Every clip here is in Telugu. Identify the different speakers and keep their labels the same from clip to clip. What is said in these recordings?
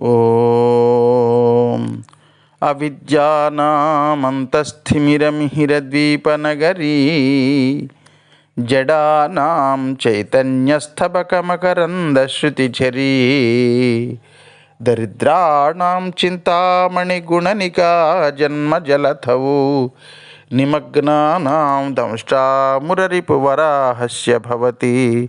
Speaker 1: ఓం. అవిద్యానామంతస్థిమిరమిహిరద్వీపనగరీ జడానాం చైతన్యస్థబకమకరందశ్రుతిఝరీ దరిద్రాణం చింతామణిగుణనికా జన్మజలథౌ నిమగ్నానాం దంష్టామురరిపువరాహస్య భవతి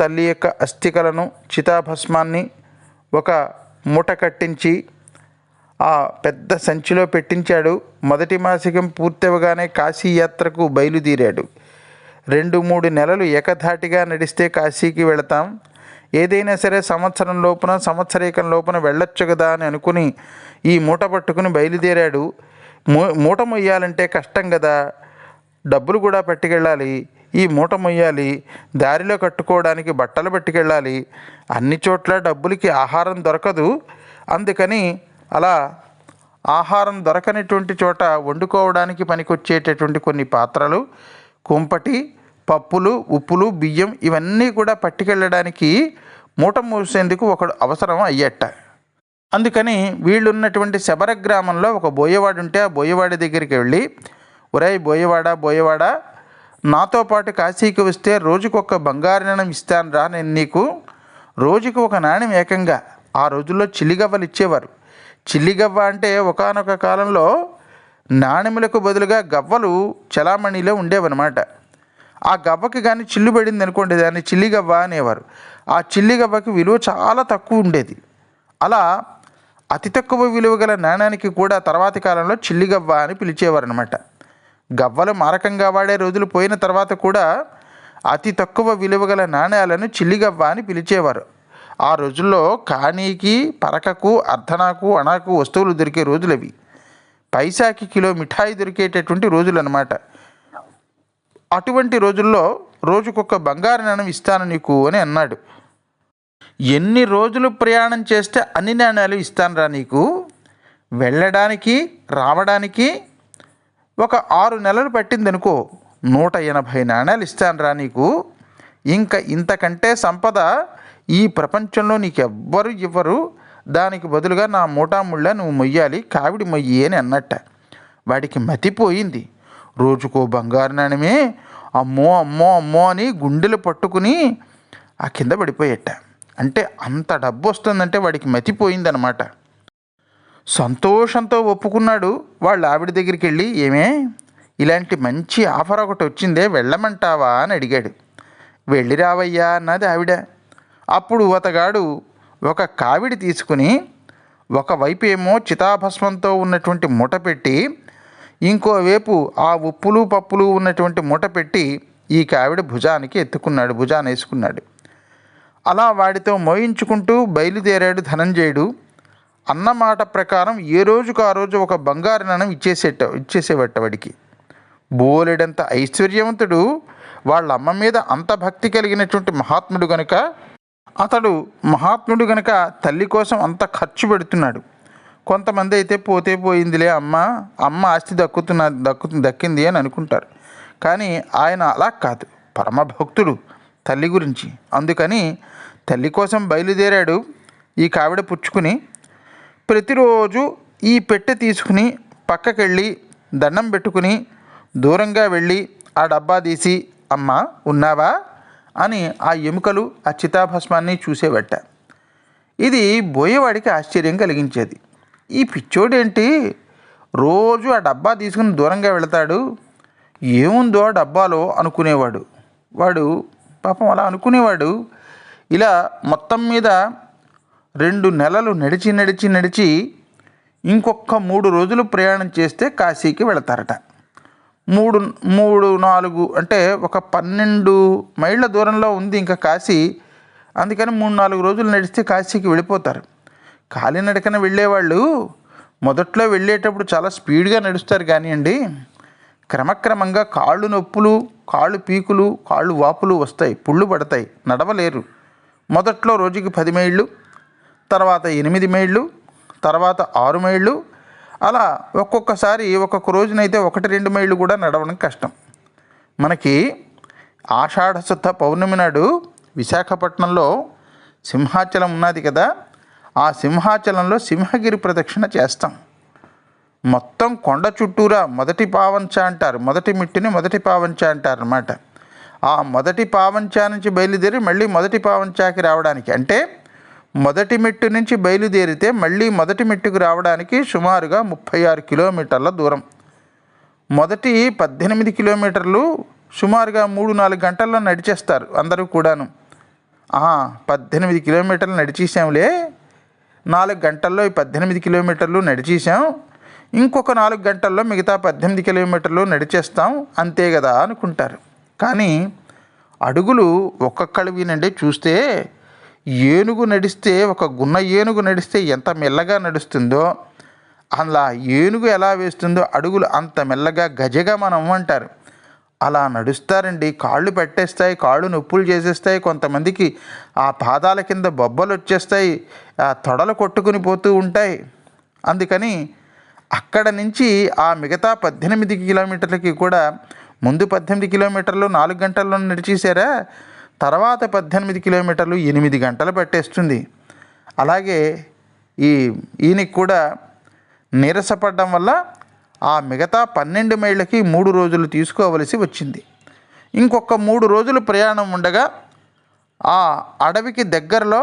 Speaker 1: తల్లి యొక్క అస్థికలను చితాభస్మాన్ని ఒక మూట కట్టించి ఆ పెద్ద సంచిలో పెట్టించాడు. మొదటి మాసికం పూర్తవగానే కాశీ యాత్రకు బయలుదేరాడు. రెండు మూడు నెలలు ఏకధాటిగా నడిస్తే కాశీకి వెళతాం. ఏదైనా సరే సంవత్సరం లోపున సంవత్సరీకం లోపున వెళ్ళొచ్చు కదా అని అనుకుని ఈ మూట పట్టుకుని బయలుదేరాడు. మూ మూట మొయ్యాలంటే కష్టం కదా. డబ్బులు కూడా పట్టుకెళ్ళాలి. ఈ మూట మొయ్యాలి దారిలో కట్టుకోవడానికి బట్టలు పట్టుకెళ్ళాలి అన్ని చోట్ల డబ్బులకి ఆహారం దొరకదు. అందుకని అలా ఆహారం దొరకనటువంటి చోట వండుకోవడానికి పనికొచ్చేటటువంటి కొన్ని పాత్రలు కుంపటి పప్పులు ఉప్పులు బియ్యం ఇవన్నీ కూడా పట్టుకెళ్ళడానికి మూట మూసేందుకు ఒకడు అవసరం అయ్యట. అందుకని వీళ్ళున్నటువంటి శబర గ్రామంలో ఒక బోయవాడు ఉంటే ఆ బోయవాడి దగ్గరికి వెళ్ళి ఒరేయ్ బోయవాడ బోయవాడ నాతో పాటు కాశీకి వస్తే రోజుకొక బంగారు నాణ్యం ఇస్తాను రా నేను నీకు. రోజుకి ఒక నాణ్యం ఏకంగా. ఆ రోజుల్లో చిల్లిగవ్వలు ఇచ్చేవారు. చిల్లిగవ్వ అంటే ఒకానొక కాలంలో నాణెములకు బదులుగా గవ్వలు చలామణిలో ఉండేవన్నమాట. ఆ గవ్వకి కానీ చిల్లు పడింది అనుకోండి దాన్ని చిల్లిగవ్వ అనేవారు. ఆ చిల్లిగవ్వకి విలువ చాలా తక్కువ ఉండేది. అలా అతి తక్కువ విలువ గల నాణ్యానికి కూడా తర్వాతి కాలంలో చిల్లిగవ్వ అని పిలిచేవారు అనమాట గవ్వలు మారకంగా వాడే రోజులు పోయిన తర్వాత కూడా అతి తక్కువ విలువ గల నాణ్యాలను చిల్లిగవ్వ అని పిలిచేవారు. ఆ రోజుల్లో కాణీకి పరకకు అర్ధనాకు అణాకు వస్తువులు దొరికే రోజులు అవి పైసాకి కిలో మిఠాయి దొరికేటటువంటి రోజులు అన్నమాట అటువంటి రోజుల్లో రోజుకొక బంగారు నాణ్యం ఇస్తాను నీకు అని అన్నాడు. ఎన్ని రోజులు ప్రయాణం చేస్తే అన్ని నాణ్యాలు ఇస్తానురా నీకు? వెళ్ళడానికి రావడానికి ఒక ఆరు నెలలు పట్టిందనుకో నూట ఎనభై నాణ్యాలు ఇస్తానురా నీకు. ఇంకా ఇంతకంటే సంపద ఈ ప్రపంచంలో నీకు ఎవ్వరు ఇవ్వరు. దానికి బదులుగా నా మూటాముళ్ళ నువ్వు మొయ్యాలి కావిడి మొయ్యి అని అన్నట్ట. వాడికి మతిపోయింది రోజుకో బంగారు నాణ్యమే అమ్మో అమ్మో అమ్మో అని గుండెలు పట్టుకుని ఆ కింద పడిపోయేట. అంటే అంత డబ్బు వస్తుందంటే వాడికి మతిపోయిందనమాట సంతోషంతో ఒప్పుకున్నాడు. వాళ్ళ ఆవిడ దగ్గరికి వెళ్ళి ఏమే ఇలాంటి మంచి ఆఫర్ ఒకటి వచ్చిందే వెళ్ళమంటావా? అని అడిగాడు. వెళ్ళి రావయ్యా అన్నది ఆవిడ. అప్పుడు అతగాడు ఒక కావిడి తీసుకుని ఒకవైపేమో చితాభస్మంతో ఉన్నటువంటి మూట పెట్టి ఇంకోవైపు ఆ ఉప్పులు పప్పులు ఉన్నటువంటి మూట పెట్టి ఈ కావిడ భుజానికి ఎత్తుకున్నాడు భుజాన్ని వేసుకున్నాడు. అలా వాడితో మోయించుకుంటూ బయలుదేరాడు ధనంజయుడు. అన్నమాట ప్రకారం ఏ రోజుకు ఆ రోజు ఒక బంగారు నాణం ఇచ్చేసేట ఇచ్చేసేవట వాడికి. బోలెడంత ఐశ్వర్యవంతుడు వాళ్ళ అమ్మ మీద అంత భక్తి కలిగినటువంటి మహాత్ముడు గనుక అతడు మహాత్ముడు గనుక తల్లి కోసం అంత ఖర్చు పెడుతున్నాడు. కొంతమంది అయితే పోతే పోయిందిలే అమ్మ అమ్మ ఆస్తి దక్కుతున్న దక్కు దక్కింది అని అనుకుంటారు. కానీ ఆయన అలా కాదు. పరమ భక్తుడు తల్లి గురించి. అందుకని తల్లి కోసం బయలుదేరాడు. ఈ కావిడ పుచ్చుకుని ప్రతిరోజు ఈ పెట్టె తీసుకుని పక్కకెళ్ళి దండం పెట్టుకుని దూరంగా వెళ్ళి ఆ డబ్బా తీసి అమ్మ ఉన్నావా? అని ఆ ఎముకలు ఆ చితాభస్మాన్ని చూసేవట. ఇది బోయేవాడికి ఆశ్చర్యం కలిగించేది. ఈ పిచ్చోడేంటి? రోజు ఆ డబ్బా తీసుకుని దూరంగా వెళతాడు. ఏముందో ఆ డబ్బాలో అనుకునేవాడు. వాడు పాపం అలా అనుకునేవాడు. ఇలా మొత్తం మీద రెండు నెలలు నడిచి నడిచి నడిచి ఇంకొక మూడు రోజులు ప్రయాణం చేస్తే కాశీకి వెళతారట. మూడు మూడు నాలుగు అంటే ఒక పన్నెండు మైళ్ళ దూరంలో ఉంది ఇంకా కాశీ. అందుకని మూడు నాలుగు రోజులు నడిస్తే కాశీకి వెళ్ళిపోతారు. కాలినడకన వెళ్ళేవాళ్ళు మొదట్లో వెళ్ళేటప్పుడు చాలా స్పీడ్గా నడుస్తారు కానివ్వండి. క్రమక్రమంగా కాళ్ళు నొప్పులు కాళ్ళు పీకులు కాళ్ళు వాపులు వస్తాయి పుళ్ళు పడతాయి నడవలేరు. మొదట్లో రోజుకి పది మైళ్ళు తర్వాత ఎనిమిది మైళ్ళు తర్వాత ఆరు మైళ్ళు అలా ఒక్కొక్కసారి ఒక్కొక్క రోజునైతే ఒకటి రెండు మైళ్ళు కూడా నడవడం కష్టం. మనకి ఆషాఢ శుద్ధ పౌర్ణమి నాడు విశాఖపట్నంలో సింహాచలం ఉన్నది కదా ఆ సింహాచలంలో సింహగిరి ప్రదక్షిణ చేస్తాం. మొత్తం కొండ చుట్టూరా మొదటి పావంచ అంటారు మొదటి మిట్టిని మొదటి పావంచ అంటారు అనమాట ఆ మొదటి పావంచ నుంచి బయలుదేరి మళ్ళీ మొదటి పావంచాకి రావడానికి అంటే మొదటి మెట్టు నుంచి బయలుదేరితే మళ్ళీ మొదటి మెట్టుకు రావడానికి సుమారుగా ముప్పై ఆరు కిలోమీటర్ల దూరం. మొదటి పద్దెనిమిది కిలోమీటర్లు సుమారుగా మూడు నాలుగు గంటల్లో నడిచేస్తారు అందరూ కూడాను. ఆహా పద్దెనిమిది కిలోమీటర్లు నడిచేసాంలే. నాలుగు గంటల్లో ఈ పద్దెనిమిది కిలోమీటర్లు నడిచేసాం. ఇంకొక నాలుగు గంటల్లో మిగతా పద్దెనిమిది కిలోమీటర్లు నడిచేస్తాం. అంతే కదా అనుకుంటారు. కానీ అడుగులు ఒక్కొక్కడివినండి చూస్తే ఏనుగు నడిస్తే ఒక గున్న ఏనుగు నడిస్తే ఎంత మెల్లగా నడుస్తుందో అలా ఏనుగు ఎలా వేస్తుందో అడుగులు అంత మెల్లగా గజగా మనం అంటారు అలా నడుస్తారండి. కాళ్ళు పెట్టేస్తాయి కాళ్ళు నొప్పులు చేసేస్తాయి. కొంతమందికి ఆ పాదాల కింద బొబ్బలు వచ్చేస్తాయి ఆ తొడలు కొట్టుకుని పోతూ ఉంటాయి. అందుకని అక్కడ నుంచి ఆ మిగతా పద్దెనిమిది కిలోమీటర్లకి కూడా ముందు పద్దెనిమిది కిలోమీటర్లు నాలుగు గంటల్లో నడిచేసారా తర్వాత పద్దెనిమిది కిలోమీటర్లు ఎనిమిది గంటలు పట్టేస్తుంది. అలాగే ఈ ఈయనకి కూడా నీరసపడడం వల్ల ఆ మిగతా పన్నెండు మైళ్ళకి మూడు రోజులు తీసుకోవలసి వచ్చింది. ఇంకొక మూడు రోజులు ప్రయాణం ఉండగా ఆ అడవికి దగ్గరలో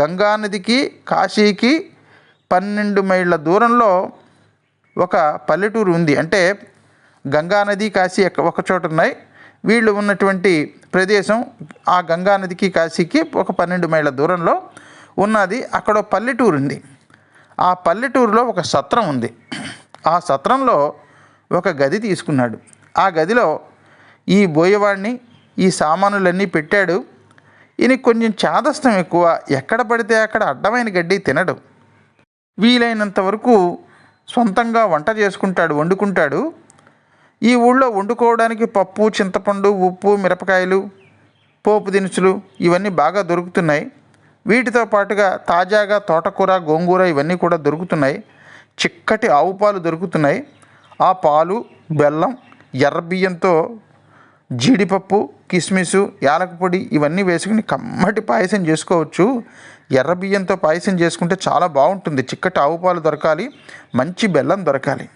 Speaker 1: గంగా నదికి కాశీకి పన్నెండు మైళ్ళ దూరంలో ఒక పల్లెటూరు ఉంది. అంటే గంగానది కాశీ ఒక చోట ఉన్నాయి వీళ్ళు ఉన్నటువంటి ప్రదేశం ఆ గంగా నదికి కాశీకి ఒక పన్నెండు మైళ్ళ దూరంలో ఉన్నది. అక్కడ పల్లెటూరు ఉంది ఆ పల్లెటూరులో ఒక సత్రం ఉంది. ఆ సత్రంలో ఒక గది తీసుకున్నాడు. ఆ గదిలో ఈ బోయవాడిని ఈ సామానులన్నీ పెట్టాడు. ఈయనకి కొంచెం చాదస్తం ఎక్కువ. ఎక్కడ పడితే అక్కడ అడ్డమైన గడ్డి తినడు. వీలైనంత వరకు సొంతంగా వంట చేసుకుంటాడు వండుకుంటాడు. ఈ ఊళ్ళో వండుకోవడానికి పప్పు చింతపండు ఉప్పు మిరపకాయలు పోపు దినుసులు ఇవన్నీ బాగా దొరుకుతున్నాయి. వీటితో పాటుగా తాజాగా తోటకూర గోంగూర ఇవన్నీ కూడా దొరుకుతున్నాయి. చిక్కటి ఆవు పాలు దొరుకుతున్నాయి. ఆ పాలు బెల్లం ఎర్ర బియ్యంతో జీడిపప్పు కిస్మిసు యాలకపొడి ఇవన్నీ వేసుకుని కమ్మటి పాయసం చేసుకోవచ్చు. ఎర్ర బియ్యంతో పాయసం చేసుకుంటే చాలా బాగుంటుంది. చిక్కటి ఆవు పాలు దొరకాలి మంచి బెల్లం దొరకాలి.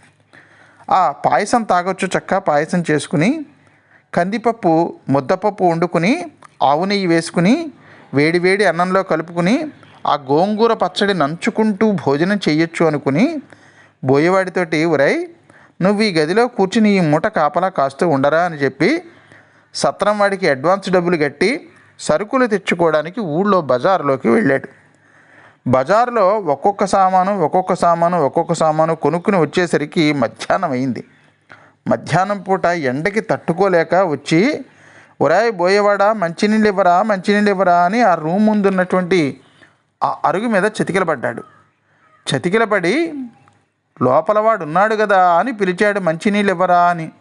Speaker 1: ఆ పాయసం తాగొచ్చు చక్క పాయసం చేసుకుని కందిపప్పు ముద్దపప్పు వండుకుని ఆవు నెయ్యి వేసుకుని వేడివేడి అన్నంలో కలుపుకుని ఆ గోంగూర పచ్చడి నంచుకుంటూ భోజనం చేయొచ్చు అనుకుని బోయవాడితోటి ఉరై నువ్వు ఈ గదిలో కూర్చుని ఈ మూట కాపలా కాస్తూ ఉండరా అని చెప్పి సత్రం వాడికి అడ్వాన్స్ డబ్బులు కట్టి సరుకులు తెచ్చుకోవడానికి ఊళ్ళో బజార్లోకి వెళ్ళాడు. బజార్లో ఒక్కొక్క సామాను ఒక్కొక్క సామాను ఒక్కొక్క సామాను కొనుక్కుని వచ్చేసరికి మధ్యాహ్నం అయింది. మధ్యాహ్నం పూట ఎండకి తట్టుకోలేక వచ్చి ఉరాయి బోయేవాడా మంచినీళ్ళు ఇవ్వరా మంచినీళ్ళు ఇవ్వరా అని ఆ రూమ్ ముందు ఉన్నటువంటి ఆ అరుగు మీద చతికిలపడ్డాడు చతికిలపడి లోపలవాడు ఉన్నాడు కదా అని పిలిచాడు మంచినీళ్ళు ఇవ్వరా అని.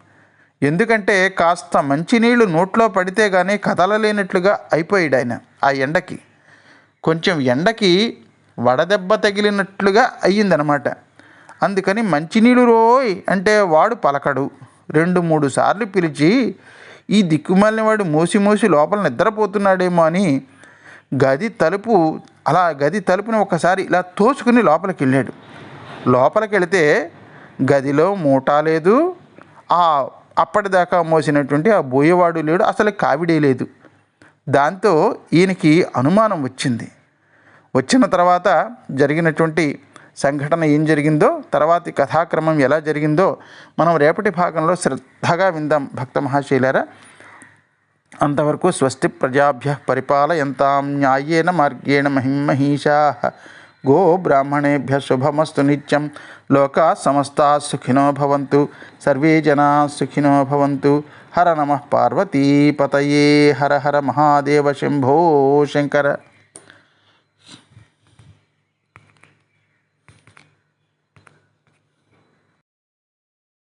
Speaker 1: ఎందుకంటే కాస్త మంచినీళ్ళు నోట్లో పడితే కానీ కదలలేనట్లుగా అయిపోయాడు ఆయన ఆ ఎండకి. కొంచెం ఎండకి వడదెబ్బ తగిలినట్లుగా అయ్యిందనమాట. అందుకని మంచినీళ్ళు రోయ్ అంటే వాడు పలకడు. రెండు మూడు సార్లు పిలిచి ఈ దిక్కుమాలిన వాడు మోసి మోసి లోపల నిద్రపోతున్నాడేమో అని గది తలుపు అలా గది తలుపుని ఒకసారి ఇలా తోసుకుని లోపలికి వెళ్ళాడు లోపలికి వెళితే గదిలో మూట లేదు. ఆ అప్పటిదాకా మోసినటువంటి ఆ బోయేవాడు లేడు. అసలు కావిడే లేదు. దాంతో ఈయనకి అనుమానం వచ్చింది. వచ్చిన తర్వాత జరిగినటువంటి సంఘటన ఏం జరిగిందో తర్వాతి కథాక్రమం ఎలా జరిగిందో మనం రేపటి భాగంలో శ్రద్ధగా విందాం. భక్త మహాశైలారా అంతవరకు స్వస్తి ప్రజాభ్య పరిపాలయంతాం న్యాయేన మార్గేణ మహిమహీషా. గో బ్రాహ్మణేభ్య శుభమస్తు నిత్యం. లోకా సమస్తా సుఖినో భవంతు. సర్వే జనా సుఖినో భవంతు. హర నమ పార్వతీపతయే హర హర మహాదేవ శంభో శంకర.